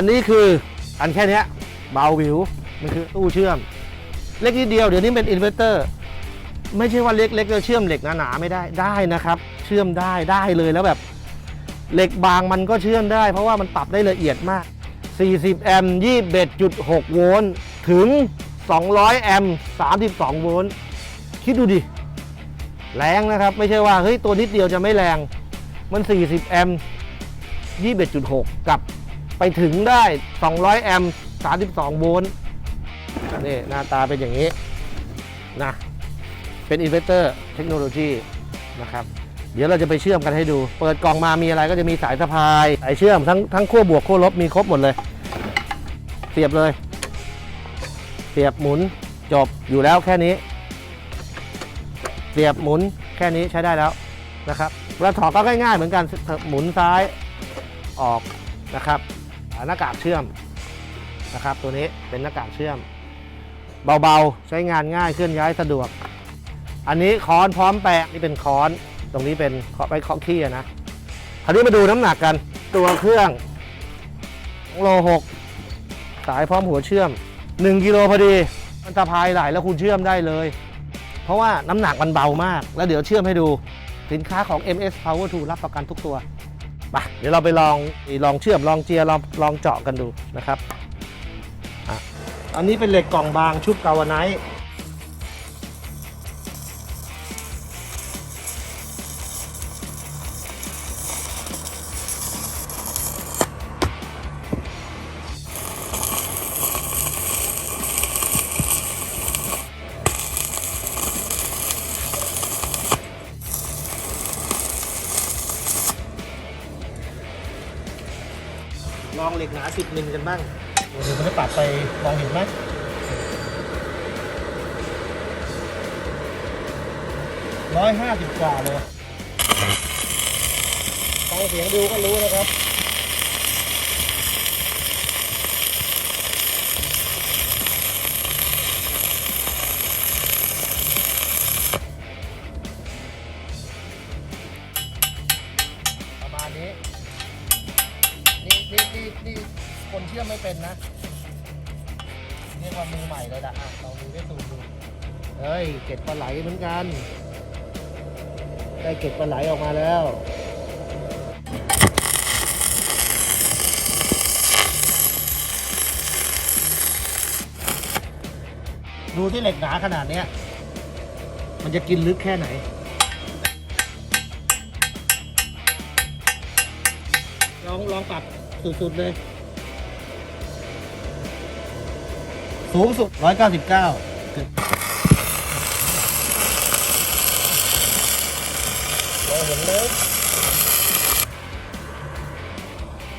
อันนี้คืออันแค่นี้เบาวิว มันคือตู้เชื่อม เล็กนิดเดียวเดี๋ยวนี้เป็นอินเวอร์เตอร์ ไม่ใช่ว่าเล็กๆจะเชื่อมเหล็กหนาๆไม่ได้ได้นะครับ เชื่อมได้ได้เลยแล้วแบบ เหล็กบางมันก็เชื่อมได้ เพราะว่ามันปรับได้ละเอียดมาก 40 แอมป์21.6 โวลต์ถึง 200 แอมป์32 โวลต์คิดดูดิ แรงนะครับ ไม่ใช่ว่าเฮ้ยตัวนิดเดียวจะไม่แรงมัน 40 แอมป์21.6 กับ ไปถึงได้ 200 แอมป์32 โวลต์นี่หน้าตาเป็นอย่างนี้นะเป็นอินเวอร์เตอร์เทคโนโลยีนะครับเดี๋ยวเราจะไปเชื่อมกันให้ดู เปิดกล่องมามีอะไรก็จะมีสายสะพาย สายเชื่อมทั้งทั้งขั้วบวกขั้วลบมีครบหมดเลย เสียบเลย เสียบหมุนจบอยู่แล้วแค่นี้ เสียบหมุนแค่นี้ใช้ได้แล้วนะครับเวลาถอดก็ง่ายๆเหมือนกันหมุนซ้ายออกนะครับ หน้ากากเชื่อมนะครับ ตัวนี้เป็นหน้ากากเชื่อม เบาๆ ใช้งานง่ายเคลื่อนย้ายสะดวก อันนี้ค้อนพร้อมแปะนี่เป็นค้อน ตรงนี้เป็นเคาะไปเคาะขี้นะคราวนี้มาดูน้ำหนักกันตัวเครื่องโลหกสายพร้อมหัวเชื่อม 1กิโลพอดีมันสะพายไหลแล้วคุณเชื่อมได้เลย เพราะว่าน้ำหนักมันเบามาก แล้วเดี๋ยวเชื่อมให้ดูสินค้าของ MS Power 2 รับประกันทุกตัว ไปเดี๋ยวเราไปลองลองเชื่อมลองเจียลองลองเจาะกันดูนะครับอะอันนี้เป็นเหล็กกล่องบางชุบกาวไนท์ ลองเหล็กหนา10มิลกันบ้างเดี๋ยวผมจะปัดไปมองเห็นไหมร้อยห้าสิบกว่าเลยฟังเสียงดูก็รู้นะครับประมาณนี้ นี่นี่นี่คนเชื่อมไม่เป็นนะเรียกว่ามือใหม่เลยนะอะเราดูได้ตูมดูเฮ้ยเก็ดปลาไหลเหมือนกัน ได้เก็ดปลาไหลออกมาแล้วดูที่เหล็กหนาขนาดเนี้ย มันจะกินลึกแค่ไหน ลองลองปรับ สุดๆเลย สูงสุด 199เราเห็นเลย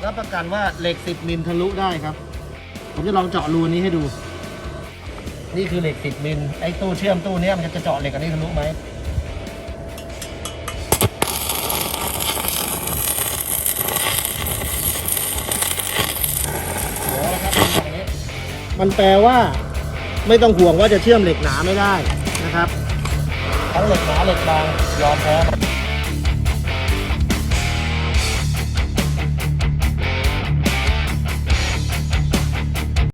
รับประกันว่าเหล็ก 10 มิลทะลุได้ครับ ผมจะลองเจาะรูนี้ให้ดู นี่คือเหล็ก 10 มิลไอ้ตู้เชื่อมตู้เนี้ยมันจะเจาะเหล็กอันนี้ทะลุไหม เดี๋ยวนะครับเป็นอย่างนี้ มันแปลว่า ไม่ต้องห่วงว่าจะเชื่อมเหล็กหนาไม่ได้นะครับ ทั้งเหล็กหนาเหล็กบางยอมแพ้